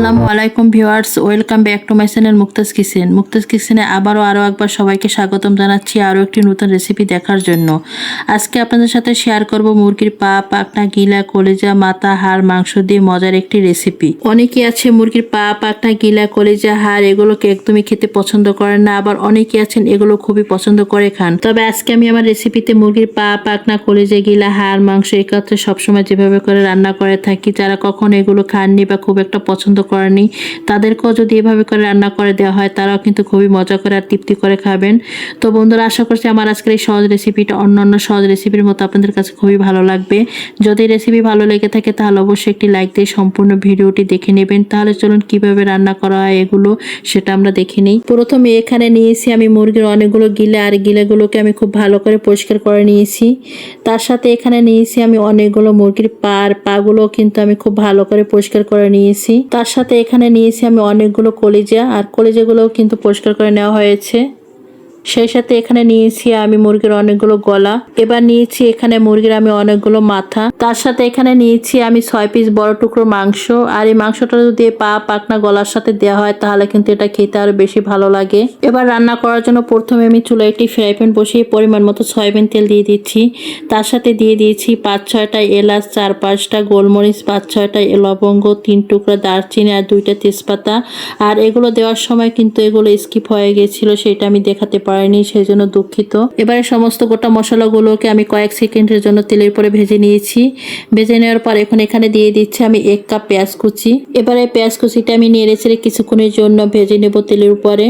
আসসালামু আলাইকুম viewers, welcome back to my channel Muktaj kitchen. Muktaj কিচেনে আবারও আরও একবার সবাইকে স্বাগতম জানাচ্ছি আরও একটি নতুন রেসিপি দেখার জন্য। আজকে আপনাদের সাথে শেয়ার করব মুরগির পা পাকনা গিলা, কলেজা, মাথা, হাড়, মাংস দিয়ে মজার একটি রেসিপি অনেকেই আছে মুরগির পা পাকনা গিলা, কলিজা, হাড়, এগুলোকে একদমই খেতে পছন্দ করেন না, আবার অনেকেই আছেন এগুলো খুবই পছন্দ করে খান। তবে আজকে আমি আমার রেসিপিতে মুরগির পা পাকনা কলিজা, গিলা, হাড়, মাংস একত্রে সবসময় যেভাবে করে রান্না করে থাকি, যারা কখনো এগুলো খাননি বা খুব একটা পছন্দ করেনি তাদেরকেও যদি এভাবে করে রান্না করে দেওয়া হয়, তারাও কিন্তু খুবই মজা করে আর তৃপ্তি করে খাবেন। তো বন্ধুরা, আশা করছি আমার আজকের এই সহজ রেসিপিটা অন্য অন্য সহজ রেসিপির মতো আপনাদের কাছে খুবই ভালো লাগবে। যদি রেসিপি ভালো লেগে থাকে, তাহলে অবশ্যই একটি লাইক দিয়ে সম্পূর্ণ ভিডিওটি দেখে নেবেন। তাহলে চলুন কীভাবে রান্না করা হয় এগুলো, সেটা আমরা দেখে নিই। প্রথমে এখানে নিয়েছি আমি মুরগির অনেকগুলো গিলে, আর গিলেগুলোকে আমি খুব ভালো করে পরিষ্কার করে নিয়েছি। তার সাথে এখানে নিয়েছি আমি অনেকগুলো মুরগির পা, আর পাগুলো কিন্তু আমি খুব ভালো করে পরিষ্কার করে নিয়েছি। তার সাথে এখানে নিয়েছি আমি অনেকগুলো কলিজা আর কলিজাগুলোও কিন্তু পরিষ্কার করে নেওয়া হয়েছে। সেই সাথে এখানে নিয়েছি আমি মুরগির অনেকগুলো গলা। এবার নিয়েছি এখানে মুরগির আমি অনেকগুলো মাথা। তার সাথে এখানে নিয়েছি আমি ছয় পিস বড় টুকরো মাংস। আর এই মাংসটা যদি পা পাকনা গলার সাথে দেওয়া হয়, তাহলে কিন্তু এটা খেতে আরও বেশি ভালো লাগে। এবার রান্না করার জন্য প্রথমে আমি চুলায় একটি ফ্রাই প্যান বসিয়ে পরিমাণ মতো সয়াবিন তেল দিয়ে দিচ্ছি। তার সাথে দিয়ে দিয়েছি পাঁচ, ছয়টা এলাচ, চার, পাঁচটা গোলমরিচ, পাঁচ, ছয়টা লবঙ্গ, তিন টুকরা দারচিনি আর দুইটা তেজপাতা। আর এগুলো দেওয়ার সময় কিন্তু এগুলো স্কিপ হয়ে গেছিল, সেটা আমি দেখাতে পারিনি, সেই জন্য দুঃখিত। এবারে সমস্ত গোটা মশলাগুলোকে আমি কয়েক সেকেন্ডের জন্য তেলের পরে ভেজে নিয়েছি। ভেজে নেওয়ার পর এখন এখানে দিয়ে দিচ্ছি আমি এক কাপ পেঁয়াজ কুচি। এবারে পেঁয়াজ কুচিটা আমি নেড়ে ছেড়ে কিছুক্ষণের জন্য ভেজে নেব তেলের উপরে।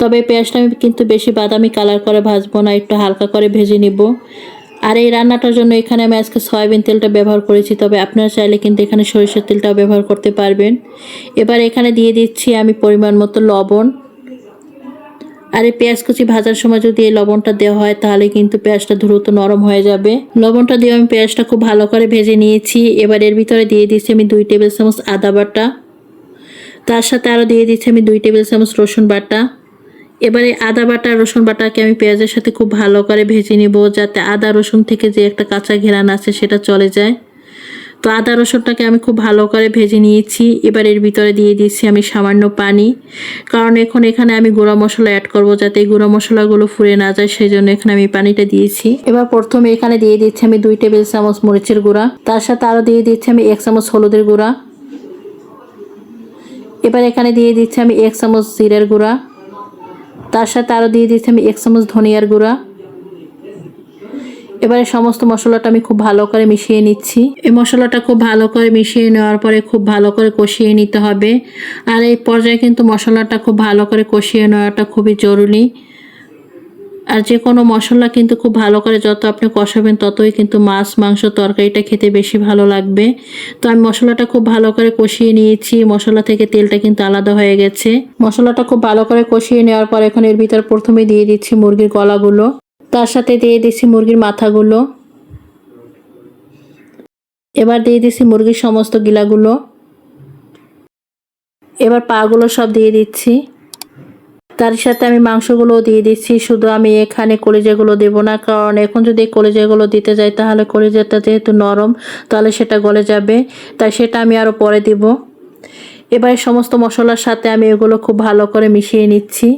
তবে পেঁয়াজটা আমি কিন্তু বেশি বাদামি কালার করে ভাজবো না, একটু হালকা করে ভেজে নিব। আর এই রান্নাটার জন্য এখানে আমি আজকে সয়াবিন তেলটা ব্যবহার করেছি, তবে আপনারা চাইলে কিন্তু এখানে সরিষার তেলটাও ব্যবহার করতে পারবেন। এবার এখানে দিয়ে দিচ্ছি আমি পরিমাণ মতো লবণ। আর এই পেঁয়াজ কুচি ভাজার সময় যদি এই লবণটা দেওয়া হয়, তাহলে কিন্তু পেঁয়াজটা দ্রুত নরম হয়ে যাবে। লবণটা দিয়ে আমি পেঁয়াজটা খুব ভালো করে ভেজে নিয়েছি। এবার এর ভিতরে দিয়ে দিচ্ছি আমি দুই টেবিল চামচ আদা বাটা। তার সাথে আরও দিয়ে দিচ্ছি আমি দুই টেবিল চামচ রসুন বাটা। এবারে আদা বাটা রসুন বাটাকে আমি পেঁয়াজের সাথে খুব ভালো করে ভেজে নিব, যাতে আদা রসুন থেকে যে একটা কাঁচা ঘেরান আছে, সেটা চলে যায়। তো আদা রসুনটাকে আমি খুব ভালো করে ভেজে নিয়েছি। এবার এর ভিতরে দিয়ে দিচ্ছি আমি সামান্য পানি। কারণ এখন এখানে আমি গুঁড়া মশলা অ্যাড করব যাতে গুঁড়া মশলাগুলো ফুরে না যায় সেই জন্য এখানে আমি পানিটা দিয়েছি। এবার প্রথমে এখানে দিয়ে দিচ্ছি আমি দুই টেবিল চামচ মরিচের গুঁড়া। তার সাথে আরও দিয়ে দিচ্ছি আমি এক চামচ হলুদের গুঁড়া। এবার এখানে দিয়ে দিচ্ছি আমি এক চামচ জিরের গুঁড়া। তার সাথে আরও দিয়ে দিচ্ছি আমি এক চামচ ধনিয়ার গুঁড়া। এবারে সমস্ত মশলাটা আমি খুব ভালো করে মিশিয়ে নিচ্ছি। এই মশলাটা খুব ভালো করে মিশিয়ে নেওয়ার পরে খুব ভালো করে কষিয়ে নিতে হবে। আর এই পর্যায়ে কিন্তু মশলাটা খুব ভালো করে কষিয়ে নেওয়াটা খুবই জরুরি। আর যে কোনো মশলা কিন্তু খুব ভালো করে যত আপনি কষাবেন ততই কিন্তু মাছ, মাংস, তরকারিটা খেতে বেশি ভালো লাগবে। তো আমি মশলাটা খুব ভালো করে কষিয়ে নিয়েছি। মশলা থেকে তেলটা কিন্তু আলাদা হয়ে গেছে। মশলাটা খুব ভালো করে কষিয়ে নেওয়ার পর এখন এর ভিতর প্রথমে দিয়ে দিচ্ছি মুরগির গলাগুলো। তার সাথে দিয়ে দিচ্ছি মুরগির মাথাগুলো। এবার দিয়ে দিচ্ছি মুরগির সমস্ত গিলাগুলো। এবার পাগুলো সব দিয়ে দিচ্ছি। তার সাথে আমি মাংসগুলোও দিয়ে দিচ্ছি। শুধু আমি এখানে কলিজাগুলো দেব না, কারণ এখন যদি কলিজাগুলো দিতে যাই, তাহলে কলিজাটা যেহেতু নরম, তাহলে সেটা গলে যাবে। তাই সেটা আমি আরও পরে দিব। এবার সমস্ত মশলার সাথে আমি এগুলো খুব ভালো করে মিশিয়ে নিচ্ছি।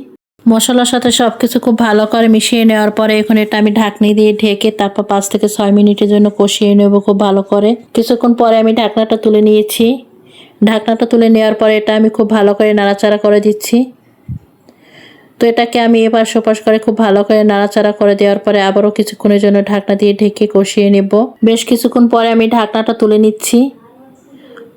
মশলার সাথে সব কিছু খুব ভালো করে মিশিয়ে নেওয়ার পরে এখন এটা আমি ঢাকনি দিয়ে ঢেকে তারপর পাঁচ থেকে ছয় মিনিটের জন্য কষিয়ে নেব খুব ভালো করে। কিছুক্ষণ পরে আমি ঢাকনাটা তুলে নিয়েছি। ঢাকনাটা তুলে নেওয়ার পরে এটা আমি খুব ভালো করে নাড়াচাড়া করে দিচ্ছি। তো এটাকে আমি এবার সোপাস করে খুব ভালো করে নাড়াচাড়া করে দেওয়ার পরে আবারও কিছুক্ষণের জন্য ঢাকনা দিয়ে ঢেকে কষিয়ে নেব। বেশ কিছুক্ষণ পরে আমি ঢাকনাটা তুলে নিচ্ছি।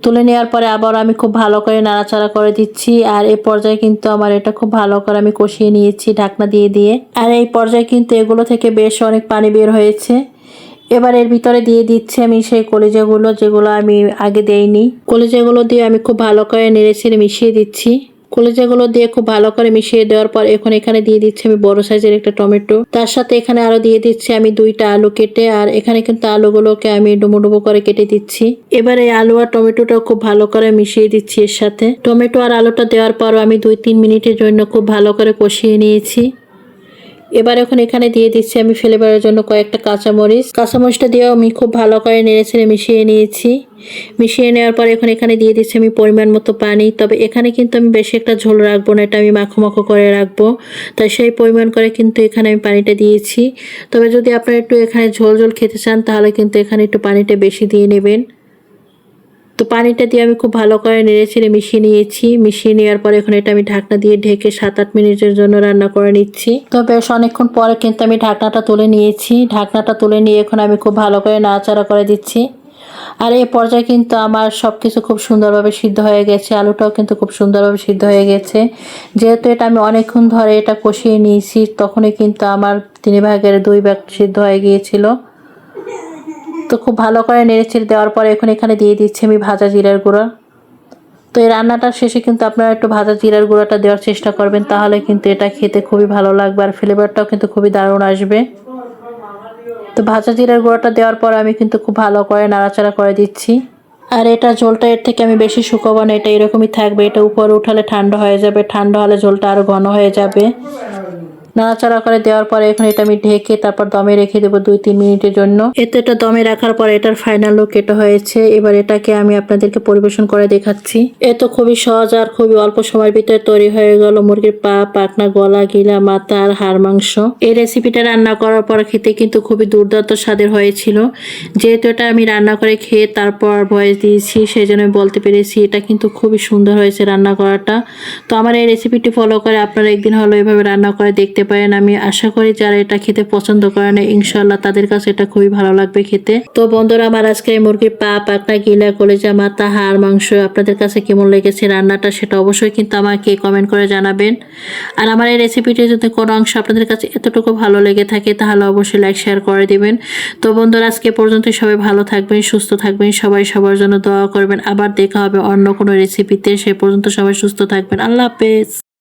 তুলে নেওয়ার পরে আবার আমি খুব ভালো করে নাড়াচাড়া করে দিচ্ছি। আর এই পর্যায়ে কিন্তু আমার এটা খুব ভালো করে আমি কষিয়ে নিয়েছি ঢাকনা দিয়ে দিয়ে। আর এই পর্যায়ে কিন্তু এগুলো থেকে বেশ অনেক পানি বের হয়েছে। এবার এর ভিতরে দিয়ে দিচ্ছি আমি সেই কলিজাগুলো যেগুলো আমি আগে দেইনি। কলিজাগুলো দিয়ে আমি খুব ভালো করে নেড়ে ছেড়ে মিশিয়ে দিচ্ছি। কলিজাগুলো দিয়ে খুব ভালো করে মিশিয়ে দেওয়ার পর এখন এখানে দিয়ে দিচ্ছি আমি বড় সাইজের একটা টমেটো। তার সাথে এখানে আরও দিয়ে দিচ্ছি আমি দুইটা আলু কেটে, আর এখানে কিন্তু আলুগুলোকে আমি ডুমো ডুবো করে কেটে দিচ্ছি। এবার এই আলু আর টমেটোটাও খুব ভালো করে মিশিয়ে দিচ্ছি এর সাথে। টমেটো আর আলুটা দেওয়ার পর আমি দুই তিন মিনিটের জন্য খুব ভালো করে কষিয়ে নিয়েছি। এবার এখন এখানে দিয়ে দিচ্ছি আমি ফ্লেভারের জন্য কয়েকটা কাঁচামরিচ। কাঁচামরিচটা দিয়েও আমি খুব ভালো করে নেড়ে ছেড়ে মিশিয়ে নিয়েছি। মিশিয়ে নেওয়ার পর এখন এখানে দিয়ে দিচ্ছি আমি পরিমাণ মতো পানি। তবে এখানে কিন্তু আমি বেশি একটা ঝোল রাখব না, এটা আমি মাখো মাখো করে রাখব। তাই সেই পরিমাণ করে কিন্তু এখানে আমি পানিটা দিয়েছি। তবে যদি আপনারা একটু এখানে ঝোল ঝোল খেতে চান, তাহলে কিন্তু এখানে একটু পানিটা বেশি দিয়ে নেবেন। তো পানিটা দিয়ে আমি খুব ভালো করে নেড়েছেড়ে মিশিয়ে নিয়েছি। মিশিয়ে নেওয়ার পরে এখন এটা আমি ঢাকনা দিয়ে ঢেকে সাত আট মিনিটের জন্য রান্না করে নিচ্ছি। তো বেশ অনেকক্ষণ পরে কিন্তু আমি ঢাকনাটা তুলে নিয়েছি। ঢাকনাটা তুলে নিয়ে এখন আমি খুব ভালো করে নাড়াচাড়া করে দিচ্ছি। আর এই পর্যায়ে কিন্তু আমার সব কিছু খুব সুন্দরভাবে সিদ্ধ হয়ে গেছে। আলুটাও কিন্তু খুব সুন্দরভাবে সিদ্ধ হয়ে গেছে। যেহেতু এটা আমি অনেকক্ষণ ধরে এটা কষিয়ে নিয়েছি, তখনই কিন্তু আমার তিন ভাগের দুই ভাগ সিদ্ধ হয়ে গিয়েছিল। তো খুব ভালো করে নেড়েচেড়ে দেওয়ার পরে এখন এখানে দিয়ে দিচ্ছি আমি ভাজা জিরার গুঁড়া। তো এই রান্নাটার শেষে কিন্তু আপনারা একটু ভাজা জিরার গুঁড়াটা দেওয়ার চেষ্টা করবেন, তাহলে কিন্তু এটা খেতে খুবই ভালো লাগবে আর ফ্লেভারটাও কিন্তু খুবই দারুণ আসবে। তো ভাজা জিরার গুঁড়োটা দেওয়ার পর আমি কিন্তু খুব ভালো করে নাড়াচাড়া করে দিচ্ছি। আর এটা ঝোলটা এর থেকে আমি বেশি শুকাবো না, এটা এরকমই থাকবে, এটা উপরে উঠালে ঠান্ডা হয়ে যাবে, ঠান্ডা হলে ঝোলটা আরও ঘন হয়ে যাবে। নাড়াচাড়া করে দেওয়ার পরে এখন এটা আমি ঢেকে তারপর দমে রেখে দেবো দুই তিন মিনিটের জন্য। এতে এটা দমে রাখার পর এটার ফাইনাল লুক এটা হয়েছে। এবার এটাকে আমি আপনাদেরকে পরিবেশন করে দেখাচ্ছি। এ তো খুবই সহজ আর খুবই অল্প সময়ের ভিতরে তৈরি হয়ে গেল মুরগির পা পাটনা গলা, গিলা, মাথা আর হাড়, মাংস। এই রেসিপিটা রান্না করার পর খেতে কিন্তু খুবই দুর্দান্ত স্বাদের হয়েছিল। যেহেতু এটা আমি রান্না করে খেয়ে তারপর ভয়েস দিয়েছি সেই জন্য বলতে পেরেছি এটা কিন্তু খুবই সুন্দর হয়েছে রান্না করাটা। তো আমার এই রেসিপিটি ফলো করে আপনারা একদিন হলো এভাবে রান্না করে দেখতে পারেন। আমি আশা করি যারা এটা খেতে পছন্দ করে না ইনশাল্লাহ তাদের কাছে এটা খুবই ভালো লাগবে খেতে। তো বন্ধুরা, আমার আজকে এই মুরগির পা পাকনা গিলা, কলেজা, মাথা, হাড়, মাংস আপনাদের কাছে কেমন লেগেছে, রান্নাটা সেটা অবশ্যই কিন্তু আমাকে কমেন্ট করে জানাবেন। আর আমার এই রেসিপিটি যদি কোনো অংশ আপনাদের কাছে এতটুকু ভালো লেগে থাকে, তাহলে অবশ্যই লাইক শেয়ার করে দিবেন। তো বন্ধুরা, আজকে পর্যন্ত সবাই ভালো থাকবেন, সুস্থ থাকবেন, সবাই সবার জন্য দোয়া করবেন। আবার দেখা হবে অন্য কোনো রেসিপিতে সে পর্যন্ত সবাই সুস্থ থাকবেন। আল্লাহ হাফেজ।